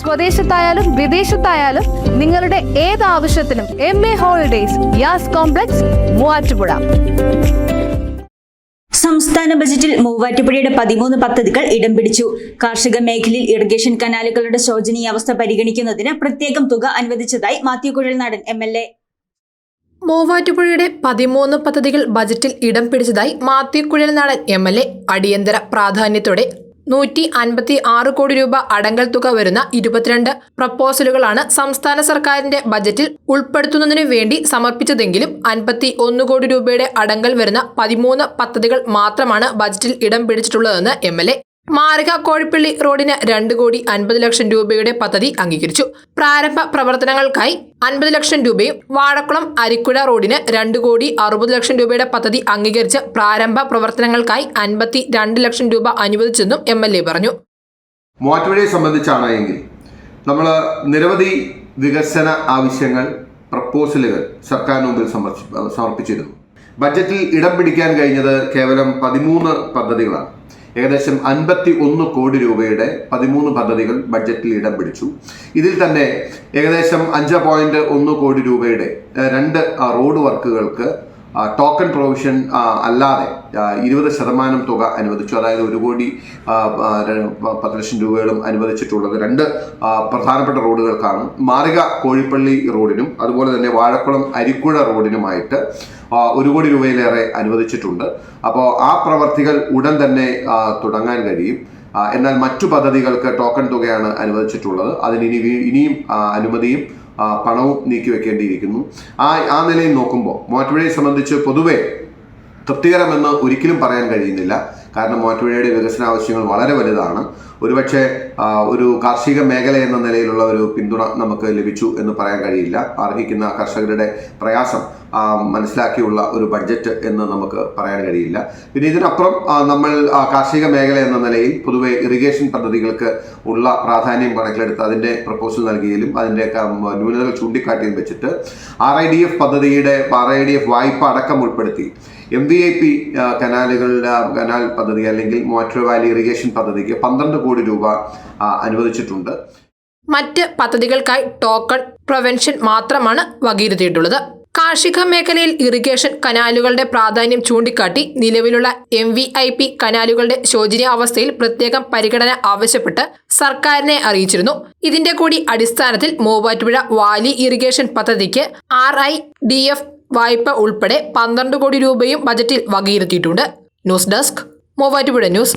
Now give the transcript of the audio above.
സ്വദേശത്തായാലും വിദേശത്തായാലും നിങ്ങളുടെ ഏത് ആവശ്യത്തിനും M A holidays Yas complex Muvattupuzha. സംസ്ഥാന ബജറ്റിൽ മൂവാറ്റുപുഴയുടെ പതിമൂന്ന് പദ്ധതികൾ ഇടം പിടിച്ചു. കാർഷിക മേഖലയിൽ ഇറിഗേഷൻ കനാലുകളുടെ ശോചനീയാവസ്ഥ പരിഗണിക്കുന്നതിന് പ്രത്യേകം തുക അനുവദിച്ചതായി Mathew Kuzhalnadan M L A മൂവാറ്റുപുഴയുടെ പതിമൂന്ന് പദ്ധതികൾ ബജറ്റിൽ ഇടം പിടിച്ചതായി Mathew Kuzhalnadan M L A അടിയന്തര പ്രാധാന്യത്തോടെ നൂറ്റി അൻപത്തി ആറ് കോടി രൂപ അടങ്കൽ തുക വരുന്ന ഇരുപത്തിരണ്ട് പ്രപ്പോസലുകളാണ് സംസ്ഥാന സർക്കാരിന്റെ ബജറ്റിൽ ഉൾപ്പെടുത്തുന്നതിനു വേണ്ടി സമർപ്പിച്ചതെങ്കിലും അൻപത്തി ഒന്ന് കോടി രൂപയുടെ അടങ്കൽ വരുന്ന പതിമൂന്ന് പദ്ധതികൾ മാത്രമാണ് ബജറ്റിൽ ഇടം പിടിച്ചിട്ടുള്ളതെന്ന് എം എൽ എ മാരക കോഴിപ്പള്ളി റോഡിന് രണ്ട് കോടി അൻപത് ലക്ഷം രൂപയുടെ പദ്ധതി അംഗീകരിച്ചു. പ്രാരംഭ പ്രവർത്തനങ്ങൾക്കായി അൻപത് ലക്ഷം രൂപയും വാഴക്കുളം അരിക്കുഴ റോഡിന് രണ്ട് കോടി അറുപത് ലക്ഷം രൂപയുടെ പദ്ധതി അംഗീകരിച്ച് പ്രാരംഭ പ്രവർത്തനങ്ങൾക്കായി അൻപത്തി രണ്ട് ലക്ഷം രൂപ അനുവദിച്ചെന്നും എം എൽ എ പറഞ്ഞു. മൂവാറ്റുപുഴയെ സംബന്ധിച്ചാണ് എങ്കിൽ നമ്മൾ നിരവധി വികസന ആവശ്യങ്ങൾ പ്രപ്പോസലുകൾ സർക്കാരിന് മുമ്പിൽ സമർപ്പി സമർപ്പിച്ചിരുന്നു. ബജറ്റിൽ ഇടം പിടിക്കാൻ കഴിഞ്ഞത് കേവലം പതിമൂന്ന് പദ്ധതികളാണ്. ഏകദേശം അൻപത്തി ഒന്ന് കോടി രൂപയുടെ പതിമൂന്ന് പദ്ധതികൾ ബഡ്ജറ്റിൽ ഇടം പിടിച്ചു. ഇതിൽ തന്നെ ഏകദേശം അഞ്ച് പോയിന്റ് ഒന്ന് കോടി രൂപയുടെ രണ്ട് റോഡ് വർക്കുകൾക്ക് ടോക്കൺ പ്രൊവിഷൻ അല്ലാതെ ഇരുപത് ശതമാനം തുക അനുവദിച്ചു. അതായത് ഒരു കോടി പത്ത് ലക്ഷം രൂപകളും അനുവദിച്ചിട്ടുള്ളത് രണ്ട് പ്രധാനപ്പെട്ട റോഡുകൾക്കാണ്. മാറിക കോഴിപ്പള്ളി റോഡിനും അതുപോലെ തന്നെ വാഴക്കുളം അരിക്കുഴ റോഡിനുമായിട്ട് ഒരു കോടി രൂപയിലേറെ അനുവദിച്ചിട്ടുണ്ട്. അപ്പോൾ ആ പ്രവർത്തികൾ ഉടൻ തന്നെ തുടങ്ങാൻ കഴിയും. എന്നാൽ മറ്റു പദ്ധതികൾക്ക് ടോക്കൺ തുകയാണ് അനുവദിച്ചിട്ടുള്ളത്. അതിന് ഇനി ഇനിയും അനുമതിയും പണവും നീക്കി വെക്കേണ്ടിയിരിക്കുന്നു ആ ആ നിലയിൽ നോക്കുമ്പോൾ മൂവാറ്റുപുഴയെ സംബന്ധിച്ച് പൊതുവെ തൃപ്തികരമെന്ന് ഒരിക്കലും പറയാൻ കഴിയുന്നില്ല. കാരണം മൂവാറ്റുപുഴയുടെ വികസന ആവശ്യങ്ങൾ വളരെ വലുതാണ്. ഒരുപക്ഷെ ഒരു കാർഷിക മേഖല എന്ന നിലയിലുള്ള ഒരു പിന്തുണ നമുക്ക് ലഭിച്ചു എന്ന് പറയാൻ കഴിയില്ല. അർഹിക്കുന്ന കർഷകരുടെ പ്രയാസം മനസ്സിലാക്കിയുള്ള ഒരു ബഡ്ജറ്റ് എന്ന് നമുക്ക് പറയാൻ കഴിയില്ല. പിന്നെ ഇതിനപ്പുറം നമ്മൾ കാർഷിക മേഖല എന്ന നിലയിൽ പൊതുവെ ഇറിഗേഷൻ പദ്ധതികൾക്ക് ഉള്ള പ്രാധാന്യം കണക്കിലെടുത്ത് അതിന്റെ പ്രപ്പോസൽ നൽകിയതിലും അതിന്റെ ന്യൂനതകൾ ചൂണ്ടിക്കാട്ടിയും വെച്ചിട്ട് ആർ ഐ ഡി എഫ് പദ്ധതിയുടെ ആർ ഐ ഡി എഫ് വായ്പ അടക്കം ഉൾപ്പെടുത്തി എം വി ഐ പി കനാലുകളുടെ കനാൽ പദ്ധതി അല്ലെങ്കിൽ മോട്ടർ വാലി ഇറിഗേഷൻ പദ്ധതിക്ക് പന്ത്രണ്ട് കോടി രൂപ അനുവദിച്ചിട്ടുണ്ട്. മറ്റ് പദ്ധതികൾക്കായി ടോക്കൺ പ്രൊവെൻഷൻ മാത്രമാണ് വകയിരുത്തിയിട്ടുള്ളത്. കാർഷിക മേഖലയിൽ ഇറിഗേഷൻ കനാലുകളുടെ പ്രാധാന്യം ചൂണ്ടിക്കാട്ടി നിലവിലുള്ള എം വി ഐ പി കനാലുകളുടെ ശോചനീയാവസ്ഥയിൽ പ്രത്യേകം പരിഗണന ആവശ്യപ്പെട്ട് സർക്കാരിനെ അറിയിച്ചിരുന്നു. ഇതിന്റെ കൂടി അടിസ്ഥാനത്തിൽ മൂവാറ്റുപുഴ വാലി ഇറിഗേഷൻ പദ്ധതിക്ക് ആർ ഐ ഡി എഫ് വായ്പ ഉൾപ്പെടെ പന്ത്രണ്ട് കോടി രൂപയും ബജറ്റിൽ വകയിരുത്തിയിട്ടുണ്ട്. News desk Muvattupuzha news.